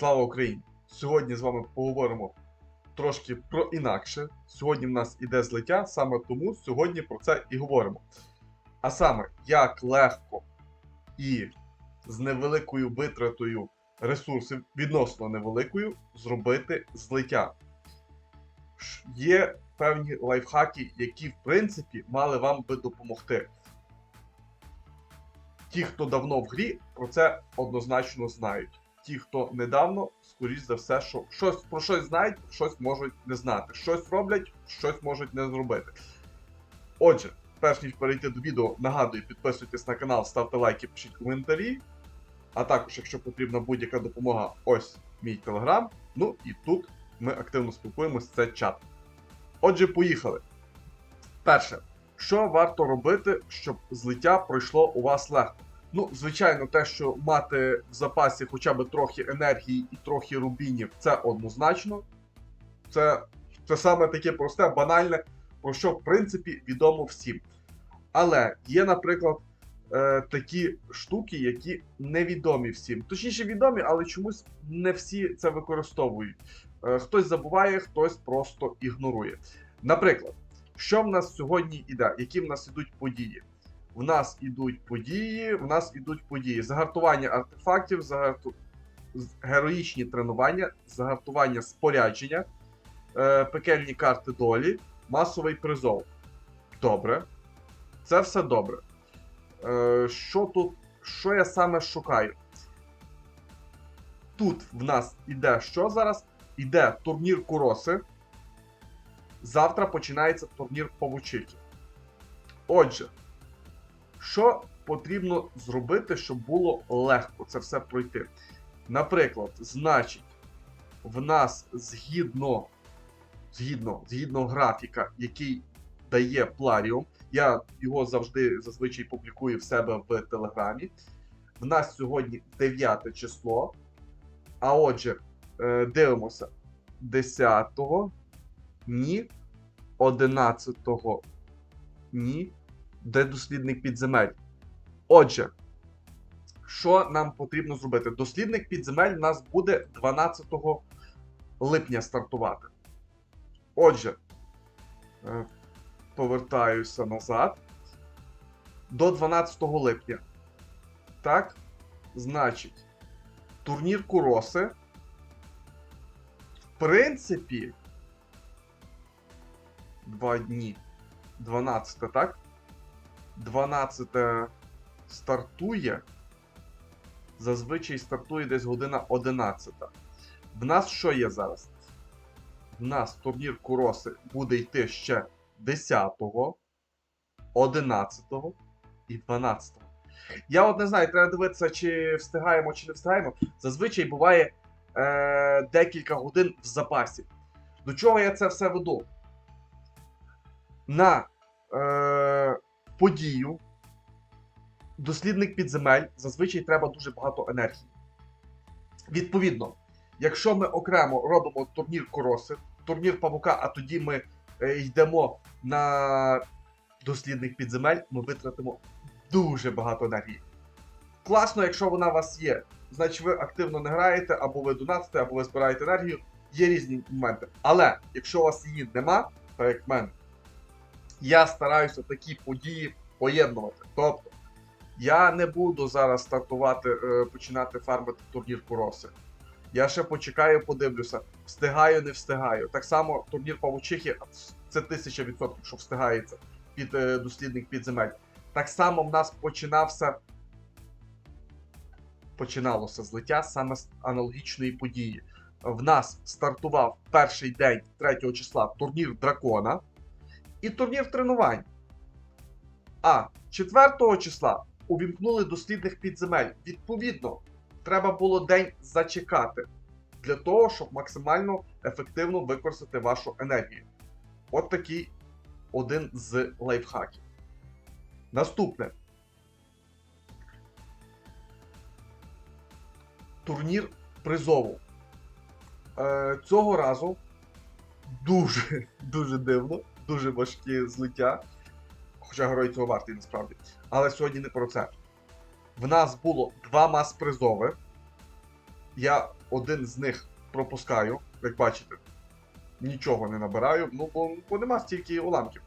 Слава Україні! Сьогодні з вами поговоримо трошки про інакше. Сьогодні в нас іде злиття, саме тому сьогодні про це і говоримо. А саме, як легко і з невеликою витратою ресурсів, відносно невеликою, зробити злиття. Є певні лайфхаки, які, в принципі, мали вам би допомогти. Ті, хто давно в грі, про це однозначно знають. Ті, хто недавно, скоріш за все, що щось про щось знають, щось можуть не знати. Щось роблять, щось можуть не зробити. Отже, перш ніж перейти до відео, нагадую, підписуйтесь на канал, ставте лайки, пишіть коментарі. А також, якщо потрібна будь-яка допомога, ось мій телеграм. Ну і тут ми активно спілкуємось, це чат. Отже, поїхали. Перше, що варто робити, щоб злиття пройшло у вас легко? Ну, звичайно, те, що мати в запасі хоча б трохи енергії і трохи рубінів, це однозначно. Це, це саме таке просте, банальне, про що, в принципі, відомо всім. Але є, наприклад, е, такі штуки, які невідомі всім. Точніше, відомі, але чомусь не всі це використовують. Е, хтось забуває, хтось просто ігнорує. Наприклад, що в нас сьогодні іде? Які в нас ідуть події? В нас ідуть події, в нас ідуть події. Загартування артефактів, загарту... героїчні тренування, загартування спорядження, е, пекельні карти долі, масовий призов. Добре. Це все добре. Е, що тут? Що я саме шукаю? Тут в нас іде що зараз? Іде турнір Куроси. Завтра починається турнір Павучихи. Отже, що потрібно зробити, щоб було легко це все пройти? Наприклад, значить, в нас згідно, згідно, згідно графіка, який дає Пларіум, я його завжди зазвичай публікую в себе в Телеграмі. В нас сьогодні 9 число. А отже, е, дивимося 10-го, ні, 11-го, ні, де дослідник підземель. Отже, що нам потрібно зробити? Дослідник підземель у нас буде 12 липня стартувати. Отже, е, повертаюся назад. До 12 липня. Так, значить, турнір Куроси. В принципі, два дні. 12, так? 12 стартує. Зазвичай стартує десь година 11. В нас що є зараз? В нас турнір Куроси буде йти ще 10, 11 і 12. Я от не знаю, треба дивитися, чи встигаємо, чи не встигаємо. Зазвичай буває е, декілька годин в запасі. До чого я це все веду? На е, подію дослідник підземель зазвичай треба дуже багато енергії. Відповідно, якщо ми окремо робимо турнір Короси, турнір павука, а тоді ми е, йдемо на дослідник підземель, ми витратимо дуже багато енергії. Класно, якщо вона у вас є, значить ви активно не граєте, або ви донатите, або ви збираєте енергію. Є різні моменти. Але якщо у вас її нема, так як в мене, я стараюся такі події поєднувати. Тобто, я не буду зараз стартувати, е, починати фармити турнір Куроси. Я ще почекаю, подивлюся, встигаю, не встигаю. Так само турнір Павучихи це 1000%, що встигається під е, дослідник підземель. Так само в нас починався. Починалося злиття саме з аналогічної події. В нас стартував перший день 3 числа турнір Дракона і турнір тренувань. А 4 числа увімкнули дослідних підземель. Відповідно, треба було день зачекати для того, щоб максимально ефективно використати вашу енергію. От такий один з лайфхаків. Наступне. Турнір призову. Е, цього разу дуже, дуже дивно, дуже важкі злиття. Хоча герой цього вартий насправді. Але сьогодні не про це. В нас було два мас-призови. Я один з них пропускаю, як бачите, нічого не набираю, ну бо, бо нема стільки уламків.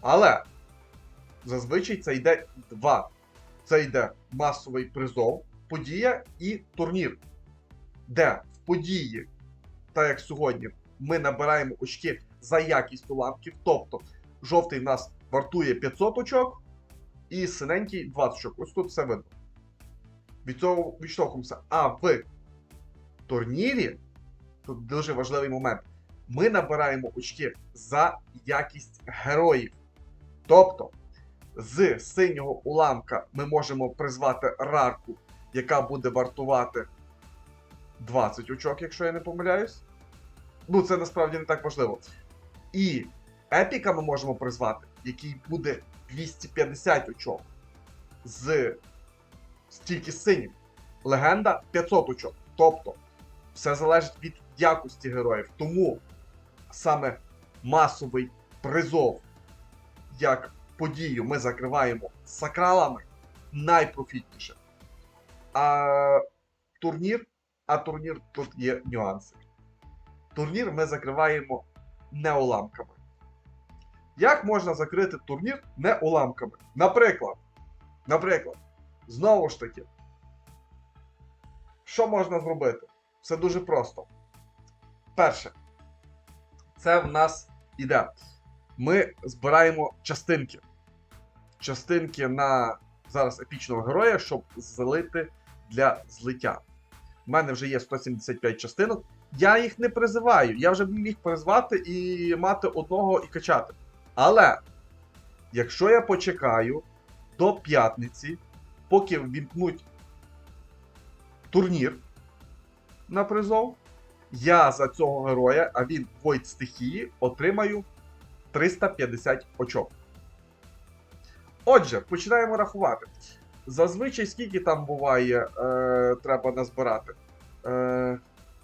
Але зазвичай це йде два. Це йде масовий призов, подія і турнір. Де в події, так як сьогодні, ми набираємо очки за якість уламків. Тобто, жовтий в нас вартує 500 очок, і синенький 20 очок. Ось тут все видно. Від цього відштовхуємося. А в турнірі, тут дуже важливий момент, ми набираємо очки за якість героїв. Тобто, з синього уламка ми можемо призвати рарку, яка буде вартувати 20 очок, якщо я не помиляюсь. Ну, це насправді не так важливо. І епіка ми можемо призвати, який буде 250 очок. З стільки синів. Легенда 500 очок. Тобто, все залежить від якості героїв. Тому саме масовий призов, як подію, ми закриваємо сакралами найпрофітніше. А турнір, а турнір тут є нюанси. Турнір ми закриваємо не уламками. Як можна закрити турнір не уламками? Наприклад, наприклад, знову ж таки, що можна зробити? Все дуже просто. Перше, це в нас іде. Ми збираємо частинки. Частинки на зараз епічного героя, щоб злити для злиття. У мене вже є 175 частинок. Я їх не призиваю. Я вже міг призвати і мати одного і качати. Але, якщо я почекаю до п'ятниці, поки ввімкнуть турнір на призов, я за цього героя, а він Войт стихії, отримаю 350 очок. Отже, починаємо рахувати. Зазвичай скільки там буває, е, треба назбирати? Е,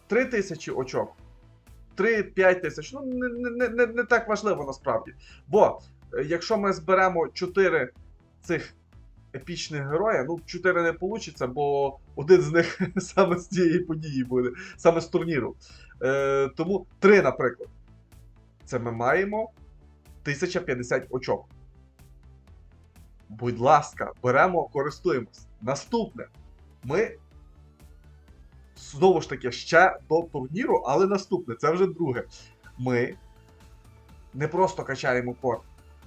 3 тисячі очок. 3-5 тисяч. Ну, не, не, не, не так важливо насправді. Бо е, якщо ми зберемо 4 цих епічних героя, ну 4 не вийде, бо один з них саме з цієї події буде, саме з турніру. Е, тому 3, наприклад. Це ми маємо 1050 очок. Будь ласка, беремо, користуємось. Наступне. Ми знову ж таки ще до турніру, але наступне, це вже друге. Ми не просто качаємо корм.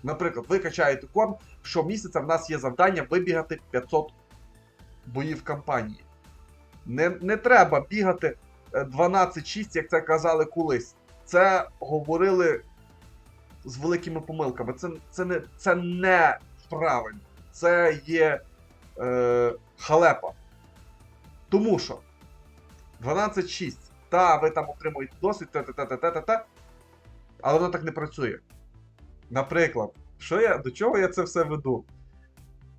Наприклад, ви качаєте корм, щомісяця в нас є завдання вибігати 500 боїв кампанії. Не, не треба бігати е, 12-6, як це казали колись. Це говорили з великими помилками. Це, це, не, це не правильно. Це є е, халепа. Тому що 12-6. Та, ви там отримуєте досвід, та-та-та-та-та-та. Але воно так не працює. Наприклад, що я, до чого я це все веду?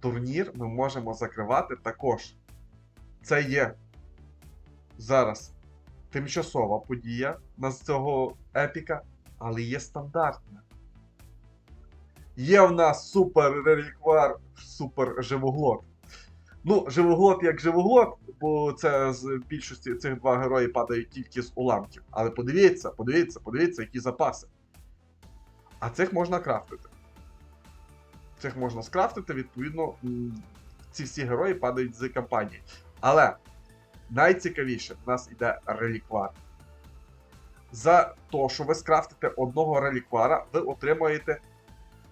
Турнір ми можемо закривати також. Це є зараз тимчасова подія на цього епіка, але є стандартна. Є в нас супер реліквар, супер живоглот. Ну, живоглот як живоглот, бо це з більшості цих два герої падають тільки з уламків. Але подивіться, подивіться, подивіться, які запаси. А цих можна крафтити. Цих можна скрафтити, відповідно, ці всі герої падають з кампанії. Але найцікавіше в нас іде реліквар. За те, що ви скрафтите одного реліквара, ви отримаєте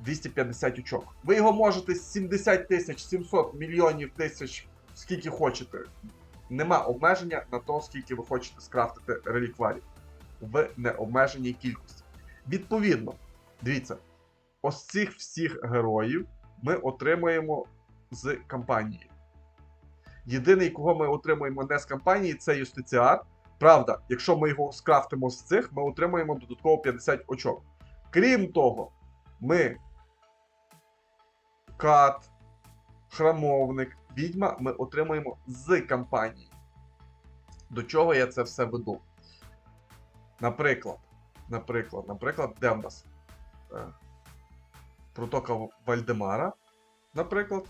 250 очок. Ви його можете 70 тисяч, 700 мільйонів тисяч, скільки хочете. Нема обмеження на те, скільки ви хочете скрафтити релікварів в необмеженій кількості. Відповідно, дивіться, ось цих всіх героїв ми отримуємо з кампанії. Єдиний, кого ми отримуємо не з кампанії, це Юстиціар. Правда, якщо ми його скрафтимо з цих, ми отримуємо додатково 50 очок. Крім того, ми кат, храмовник, відьма ми отримуємо з кампанії. До чого я це все веду? Наприклад, наприклад, наприклад, де е, протока Вальдемара, наприклад,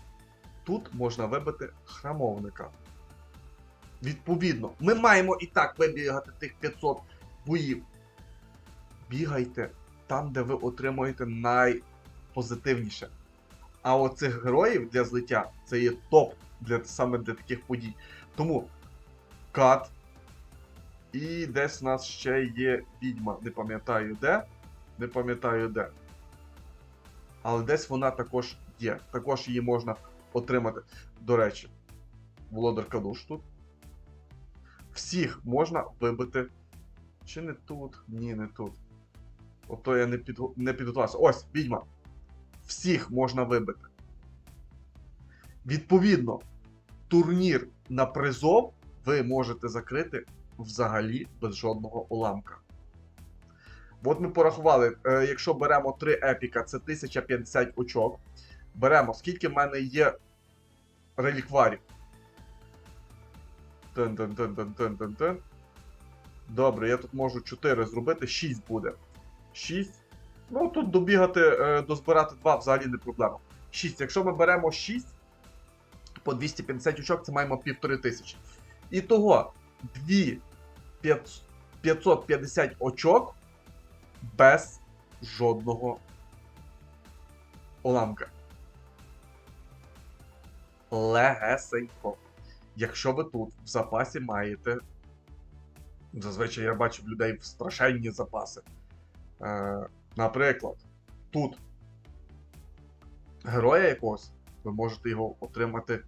тут можна вибити храмовника. Відповідно, ми маємо і так вибігати тих 500 боїв. Бігайте там, де ви отримуєте найпозитивніше. А оцих героїв для злиття це є топ для, саме для таких подій. Тому кат. І десь у нас ще є відьма. Не пам'ятаю де. Не пам'ятаю де. Але десь вона також є. Також її можна отримати. До речі, Володар Кадуш тут. Всіх можна вибити. Чи не тут? Ні, не тут. Ото я не, під... не підготувався. Ось, відьма. Всіх можна вибити. Відповідно, турнір на призов ви можете закрити взагалі без жодного уламка. От ми порахували, е, якщо беремо 3 епіка, це 1050 очок. Беремо, скільки в мене є релікварів. Тин-тин-тин-тин-тин-тин-тин. Добре, я тут можу 4 зробити, 6 буде. 6. Ну, тут добігати, е, дозбирати 2 взагалі не проблема. 6. Якщо ми беремо 6 по 250 очок, це маємо 1500 тисячі. І того 2 550 очок без жодного уламка. Легесенько. Якщо ви тут в запасі маєте. Зазвичай я бачу в страшенні запаси. Е, наприклад, тут героя якогось, ви можете його отримати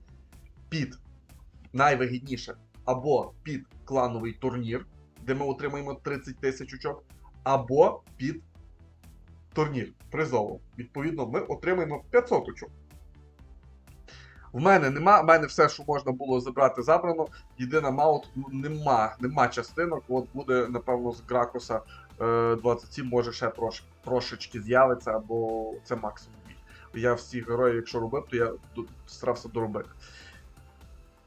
під найвигідніше або під клановий турнір, де ми отримаємо 30 тисяч очок, або під турнір призову. Відповідно, ми отримаємо 500 очок. В мене нема, в мене все, що можна було забрати, забрано. Єдина мало тут ну, нема, нема частинок. От буде, напевно, з Гракоса 27, може ще трош, трошечки з'явиться, або це максимум. Я всіх героїв, якщо робив, то я старався доробити.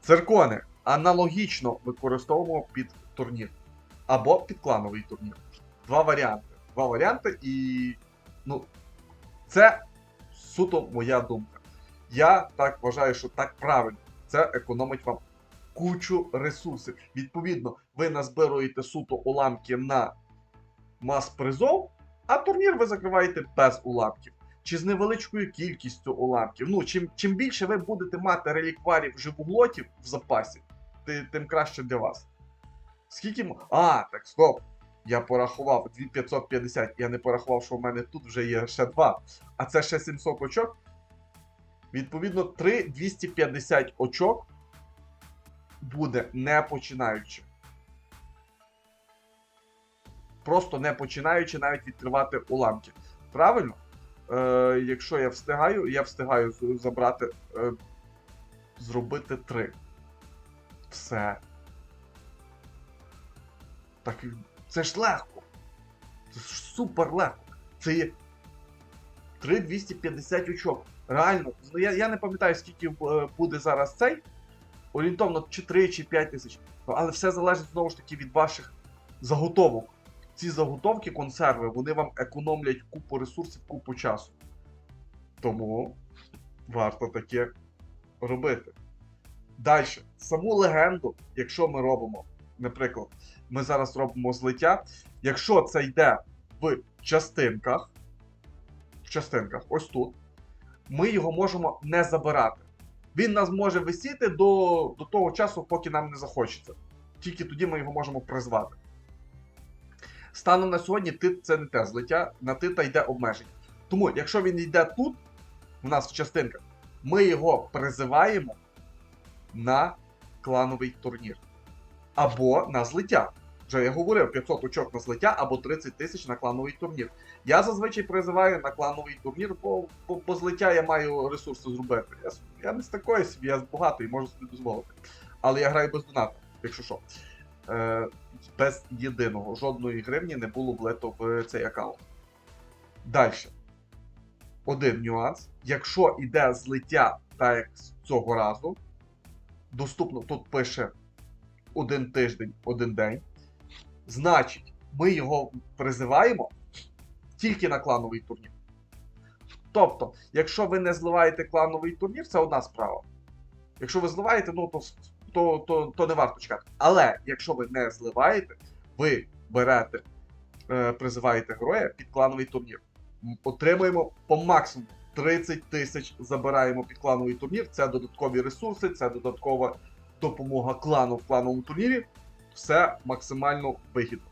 Циркони аналогічно використовуємо під турнір. Або під клановий турнір. Два варіанти. Два варіанти, і ну, це суто моя думка. Я так вважаю, що так правильно. Це економить вам кучу ресурсів. Відповідно, ви назбируєте суто уламки на мас-призов, а турнір ви закриваєте без уламків. Чи з невеличкою кількістю уламків. Ну, чим, чим більше ви будете мати релікварів живоглотів в запасі, ти- тим краще для вас. Скільки. А, так стоп. Я порахував 2550. Я не порахував, що в мене тут вже є ще два. А це ще 700 очок. Відповідно, 3250 очок буде не починаючи. Просто не починаючи навіть відкривати уламки. Правильно? Е, якщо я встигаю, я встигаю забрати, е, зробити 3. Все. Так це ж легко. Це ж супер легко. Це є 3250 очок. Реально, ну я, я не пам'ятаю, скільки е, буде зараз цей. Орієнтовно чи 3, чи 5 тисяч. Ну, Але все залежить знову ж таки від ваших заготовок. Ці заготовки, консерви, вони вам економлять купу ресурсів, купу часу. Тому варто таке робити. Далі, саму легенду, якщо ми робимо, наприклад, ми зараз робимо злиття. Якщо це йде в частинках, в частинках, ось тут, ми його можемо не забирати. Він нас може висіти до, до того часу, поки нам не захочеться. Тільки тоді ми його можемо призвати. Станом на сьогодні тит це не те злиття, на тита йде обмеження. Тому, якщо він йде тут, в нас в частинках, ми його призиваємо на клановий турнір. Або на злиття. Вже я говорив, 500 очок на злиття або 30 тисяч на клановий турнір. Я зазвичай призиваю на клановий турнір, бо по, по злиття я маю ресурси зробити. Я, я не з такої собі, я з багатої, можу собі дозволити. Але я граю без доната, якщо що. Е, без єдиного. Жодної гривні не було влито в цей аккаунт. Далі. Один нюанс. Якщо іде злиття, так як цього разу, доступно тут пише один тиждень, один день. Значить, ми його призиваємо тільки на клановий турнір. Тобто, якщо ви не зливаєте клановий турнір, це одна справа. Якщо ви зливаєте, ну то то, то, то не варто чекати. Але якщо ви не зливаєте, ви берете, е, призиваєте героя під клановий турнір. Отримуємо по максимуму 30 тисяч, забираємо під клановий турнір. Це додаткові ресурси, це додаткова допомога клану в клановому турнірі. Все максимально вигідно.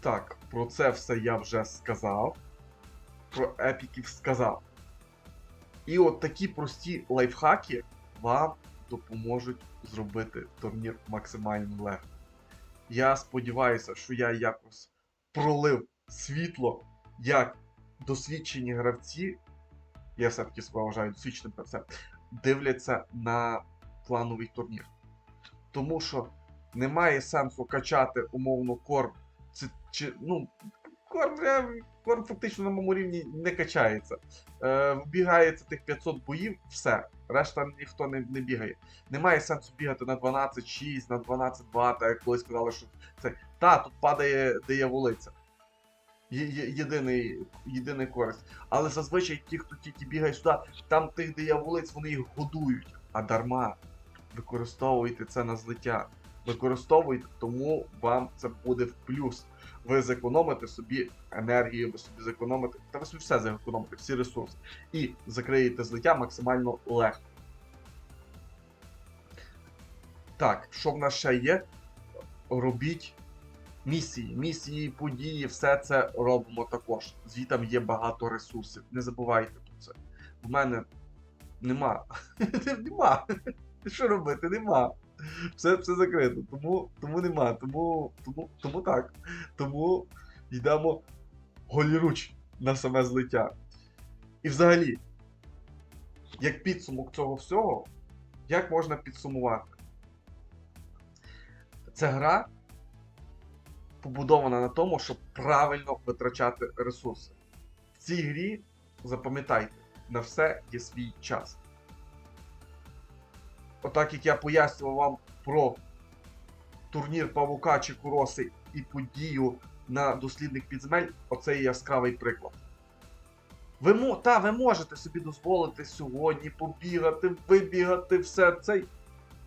Так, про це все я вже сказав. Про епіків сказав. І от такі прості лайфхаки вам допоможуть зробити турнір максимально легко. Я сподіваюся, що я якось пролив світло, як досвідчені гравці, я все-таки себе вважаю досвідченим гравцем, дивляться на клановий турнір. Тому що немає сенсу качати умовно корм. Це, чи, ну, корм фактично на моєму рівні не качається. Е, вбігається тих 500 боїв, все. Решта ніхто не, не бігає. Немає сенсу бігати на 12-6, на 12-2, так як колись сказали, що це. Та, тут падає дияволиця. Єдиний, єдиний користь. Але зазвичай ті, хто тільки бігає сюди, там тих дияволиць вони їх годують. А дарма. Використовуйте це на злиття. Використовуйте, тому вам це буде в плюс. Ви зекономите собі енергію, ви собі зекономите, та ви собі все зекономите, всі ресурси. І закриєте злиття максимально легко. Так, що в нас ще є? Робіть місії, місії, події, все це робимо також. Звітам є багато ресурсів. Не забувайте про це. В мене нема. нема. Що робити? Нема. Все, все закрито. Тому, тому нема. Тому, тому, тому так. Тому йдемо голіруч на саме злиття. І взагалі, як підсумок цього всього, як можна підсумувати? Ця гра побудована на тому, щоб правильно витрачати ресурси. В цій грі, запам'ятайте, на все є свій час. Отак як я пояснював вам про турнір Павука чи Куроси і подію на дослідних підземель, оце є яскравий приклад. Ви, та, ви можете собі дозволити сьогодні побігати, вибігати, все це.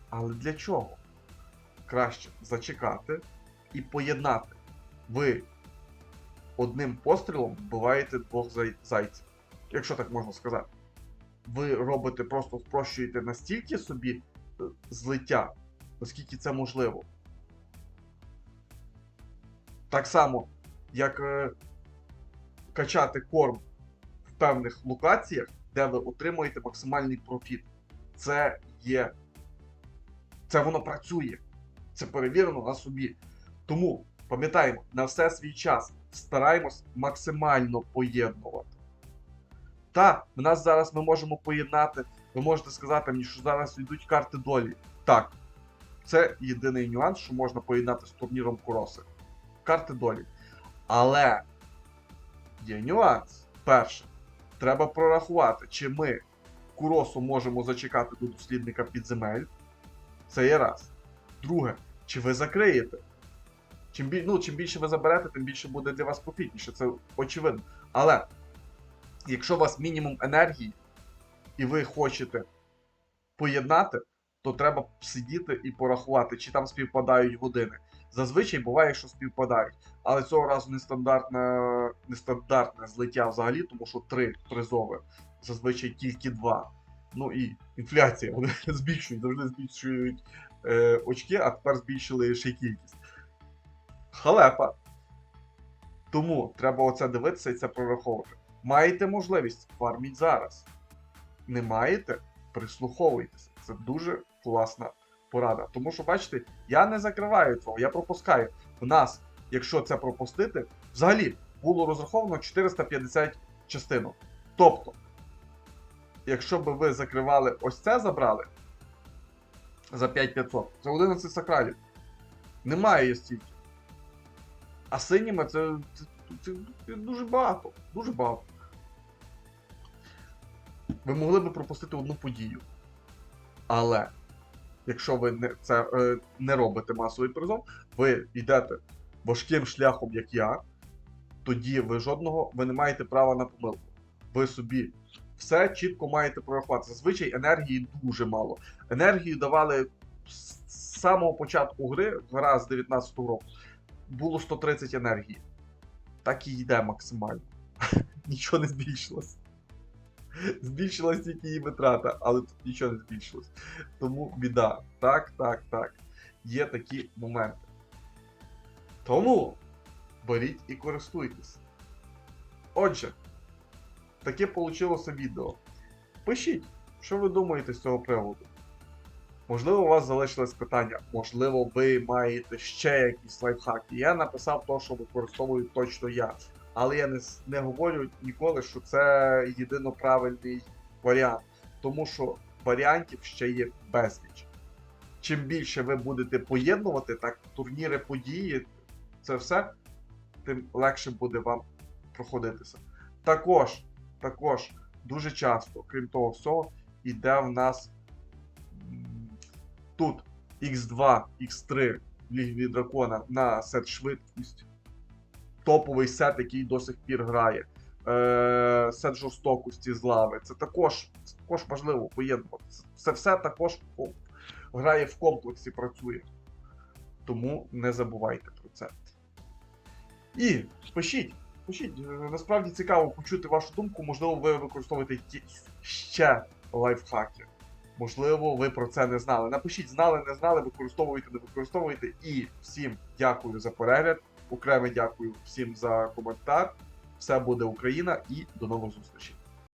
Але для чого? Краще зачекати і поєднати. Ви одним пострілом вбиваєте двох зайців, якщо так можна сказати. Ви робите, просто спрощуєте настільки собі е, злиття, наскільки це можливо. Так само, як е, качати корм в певних локаціях, де ви отримуєте максимальний профіт. Це є. Це воно працює. Це перевірено на собі. Тому пам'ятаємо, на все свій час стараємось максимально поєднувати. Та, в нас зараз ми можемо поєднати. Ви можете сказати мені, що зараз йдуть карти долі. Так, це єдиний нюанс, що можна поєднати з турніром Куроси. Карти долі. Але є нюанс. Перше, треба прорахувати, чи ми Куросу можемо зачекати до дослідника підземель. Це є раз. Друге, чи ви закриєте? Чим, ну, чим більше ви заберете, тим більше буде для вас профітніше, це очевидно. Але якщо у вас мінімум енергії, і ви хочете поєднати, то треба сидіти і порахувати, чи там співпадають години. Зазвичай буває, що співпадають. Але цього разу нестандартне, нестандартне злиття взагалі, тому що три призови, зазвичай тільки два. Ну і інфляція, вони збільшують, завжди збільшують е, очки, а тепер збільшили ще кількість. Халепа. Тому треба оце дивитися і це прораховувати. Маєте можливість, фарміть зараз. Не маєте, прислуховуйтеся. Це дуже класна порада. Тому що, бачите, я не закриваю цього, я пропускаю. В нас, якщо це пропустити, взагалі було розраховано 450 частинок. Тобто, якщо б ви закривали ось це забрали за 5500, це 11 сакралів. Немає стільки. А синіми це, це, це, це дуже багато. Дуже багато. Ви могли би пропустити одну подію. Але якщо ви не, це, е, не робите масовий призов, ви йдете важким шляхом, як я, тоді ви жодного ви не маєте права на помилку. ви собі все чітко маєте порахувати. Зазвичай енергії дуже мало. Енергію давали з самого початку гри, гра з 19-го року, було 130 енергії. Так і йде максимально. Нічого не збільшилось. Збільшилась тільки її витрата, але тут нічого не збільшилось. Тому біда. Так, так, так. Є такі моменти. Тому беріть і користуйтесь. Отже, таке вийшло відео. Пишіть, що ви думаєте з цього приводу. Можливо, у вас залишилось питання, можливо, ви маєте ще якісь лайфхаки. Я написав то, що використовую точно я. Але я не, не говорю ніколи, що це єдино правильний варіант. Тому що варіантів ще є безліч. Чим більше ви будете поєднувати, так, турніри, події, це все, тим легше буде вам проходитися. Також, також дуже часто, крім того всього, іде в нас тут X2, X3 в Лігві Дракона на сет швидкість. Топовий сет, який до сих пір грає. Е, сет жорстокості з лави. Це також, це також важливо поєднувати. Це- все також грає в комплексі, працює. Тому не забувайте про це. І пишіть, пишіть. Е, Насправді цікаво почути вашу думку. Можливо, ви використовуєте ще лайфхаки. Можливо, ви про це не знали. Напишіть, знали, не знали, використовуєте, не використовуєте. І всім дякую за перегляд. Окремо дякую всім за коментар. Все буде Україна і до нових зустрічей.